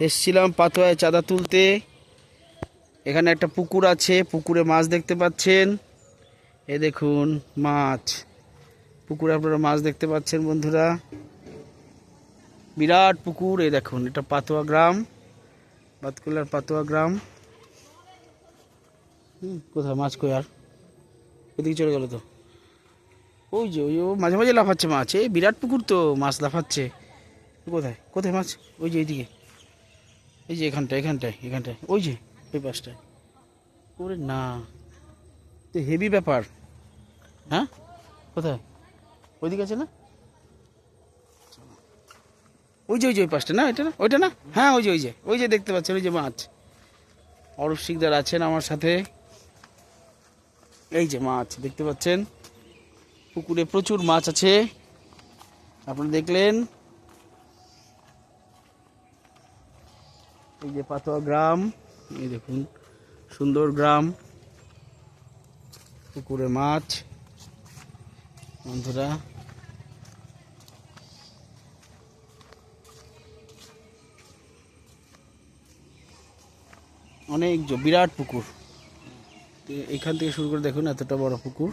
এসছিলাম পাতোয়ায় চাঁদা তুলতে। এখানে একটা পুকুর আছে, পুকুরে মাছ দেখতে পাচ্ছেন। এ দেখুন, মাছ। পুকুরে আপনারা মাছ দেখতে পাচ্ছেন, বন্ধুরা। বিরাট পুকুর, এ দেখুন, এটা পাতোয়া গ্রাম, বাতকুলার পাতোয়া গ্রাম। কোথায় মাছ কই আর? ওদিকে চলে গেল তো। ওই যে, ওই মাঝে মাঝে লাফাচ্ছে মাছ। এই বিরাট পুকুর তো, মাছ লাফাচ্ছে। কোথায়? কোথায় মাছ? ওই যে, এইদিকে। এই যে এখানটায় এখানটায় এখানটায়, ওই যে ওই পাশটায়। ওরে না তো হেভি ব্যাপার। হ্যাঁ? কোথায়? ওইদিকে আছে না? ওই যে ওই যে, ওই পাশটা না, এটা না? ওইটা না? হ্যাঁ ওই যে ওই যে ওই যে দেখতে পাচ্ছেন, ওই যে মাছ। অরূপ শিকদার আছেন আমার সাথে। এই যে মাছ, দেখতে পাচ্ছেন? পুকুরে প্রচুর মাছ আছে। আপনারা দেখলেন? এই যে পাতোয়া গ্রাম, এই দেখুন, সুন্দর গ্রাম, পুকুরে মাছ, বন্ধুরা। অনেক বিরাট পুকুর। এখান থেকে শুরু করে দেখুন, এতটা বড় পুকুর।